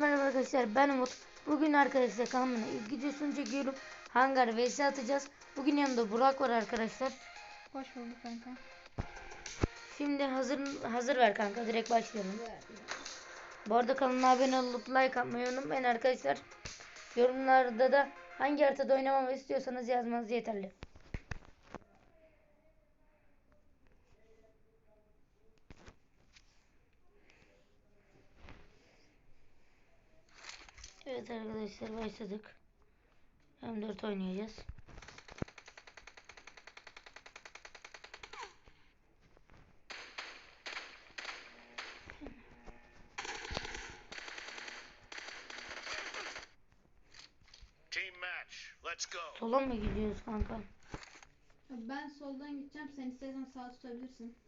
Merhaba arkadaşlar ben Umut. Bugün arkadaşlar kanalımın ilk videosunu çekiyorum. Hangar vs atacağız. Bugün yanımda Burak var arkadaşlar. Hoş bulduk kanka. Şimdi hazır hazır ver kanka direkt başlayalım. Bu arada kanalına abone olup like atmayı unutmayın arkadaşlar. Yorumlarda da hangi haritada oynamamı istiyorsanız yazmanız yeterli. Evet arkadaşlar başladık. M4 oynayacağız. Team match. Let's go. Sola mı gidiyoruz kanka? Ben soldan gideceğim. Sen istersen sağ tutabilirsin.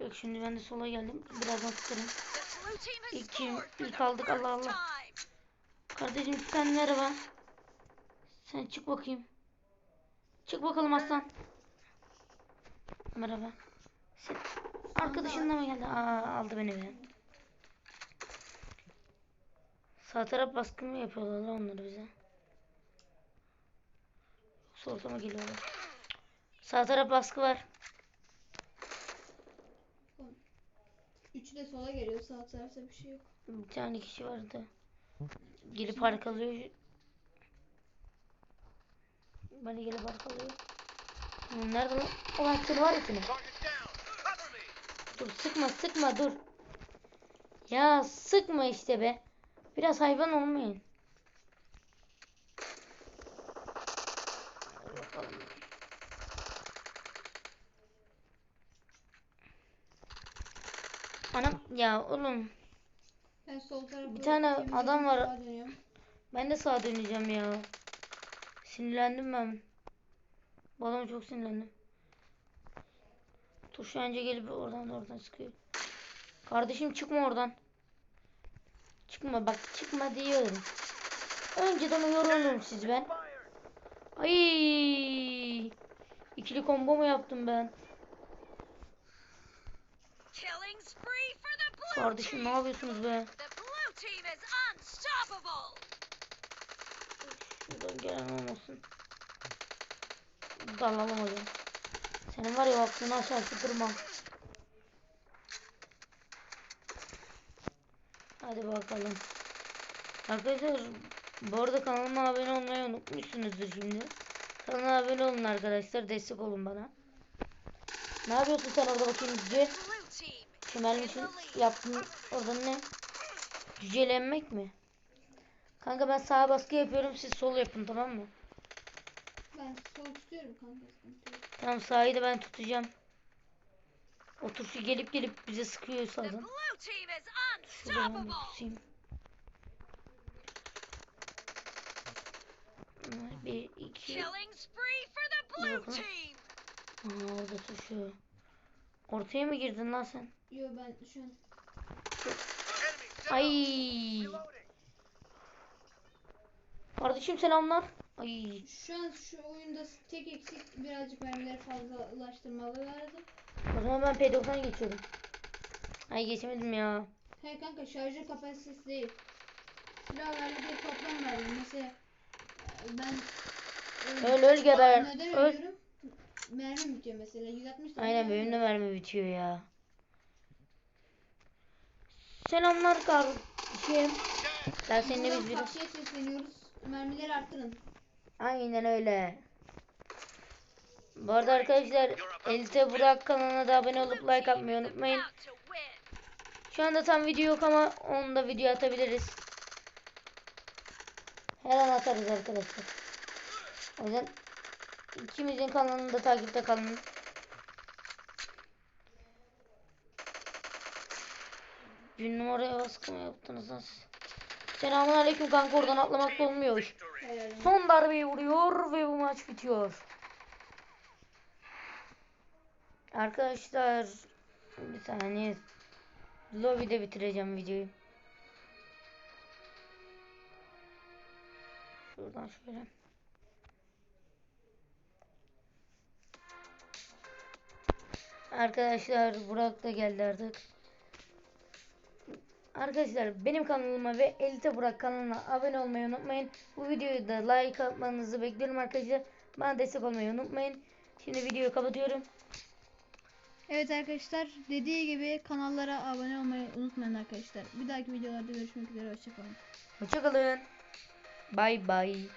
Yok şimdi ben de sola geldim. Birazdan tutarım. İlk İlk aldık Allah Allah. Kardeşim sen merhaba. Sen çık bakayım. Çık bakalım aslan. Merhaba. Sen arkadaşınla mı geldi? Aa aldı beni bir. Sağ taraf baskı mı yapıyorlar onları bize? Yoksa ortama geliyorlar. Sağ taraf baskı var. Üçü de sola geliyor. Sağ tarafta bir şey yok. Bir tane kişi vardı. Gelip arkalıyor. Beni gelip arkalıyor. Hı, Nerede lan? Ulan seni var me. Dur sıkma sıkma dur. Ya sıkma işte be. Biraz hayvan olmayın. Anam ya oğlum. Ben sol tarafa Bir tane adam var. sağa dönüyorum. Ben de sağa döneceğim ya. Sinirlendim ben. Bu adama çok sinirlendim. Turşu anca gelip oradan da oradan sıkıyor. Kardeşim çıkma oradan. Çıkma bak çıkma diyorum. Önceden uyarıyorum sizi ben. Ay! İkili combo mu yaptım ben? Killing spree for the blue Kardeşim ne yapıyorsunuz be? The blue team is unstoppable. Şuradan gelen olmasın. Dalalım hadi. Senin var ya aklını aşağısı durma. Hadi bakalım. Arkadaşlar bu arada kanalıma abone olmayı unutmuşsunuzdur şimdi. Kanalıma abone olun arkadaşlar. Destek olun bana. Ne yapıyorsun sen orada bakayım cüce? Blue team Çimelmişin yaptığın orada ne? Cücelenmek mi? Kanka ben sağa baskı yapıyorum siz sol yapın tamam mı? Ben sol tutuyorum kanka. Tamam sağı da ben tutacağım. O turşu gelip gelip bize sıkıyor sağdan. blue team is Şurada ben de unstoppable. tutayım. Bir, iki. Team. Aa orada turşu. Ortaya mı girdin lan sen? Yo ben şu an. Ay. Kardeşim selamlar. Ay. şu an şu oyunda tek eksik birazcık mermileri fazla ulaştırmalılardı. O zaman ben P90'a geçiyorum. Ay geçemedim ya. Hayır kanka şarjör kapasitesi değil. Silah verdi diye toplam verdim. Mesela ben e, Öl öl geber. Öl. Mermi bitiyor mesela 160 tane Aynen benim de mermi bitiyor ya. Selamlar kardeşim. Ben seninle biz biraz. PUBG'ye sesleniyoruz. Mermileri arttırın. Aynen öyle. Bu arada arkadaşlar Elite Burak kanalına da abone olup like atmayı unutmayın. Şu anda tam video yok ama onu da video atabiliriz. Her an atarız arkadaşlar. O yüzden ikimizin kanalını da takipte kalın. Bir numaraya baskı mı yaptınız siz? Selamun aleyküm kanka oradan atlamak da olmuyor. Son darbeyi vuruyor ve bu maç bitiyor. Arkadaşlar bir saniye lobide bitireceğim videoyu. Şuradan şöyle. Arkadaşlar Burak da geldi artık. Arkadaşlar benim kanalıma ve Elite Burak kanalına abone olmayı unutmayın. Bu videoyu da like atmanızı bekliyorum arkadaşlar. Bana destek olmayı unutmayın. Şimdi videoyu kapatıyorum. Evet arkadaşlar dediği gibi kanallara abone olmayı unutmayın arkadaşlar. Bir dahaki videolarda görüşmek üzere hoşçakalın. Hoşçakalın. Bay bay.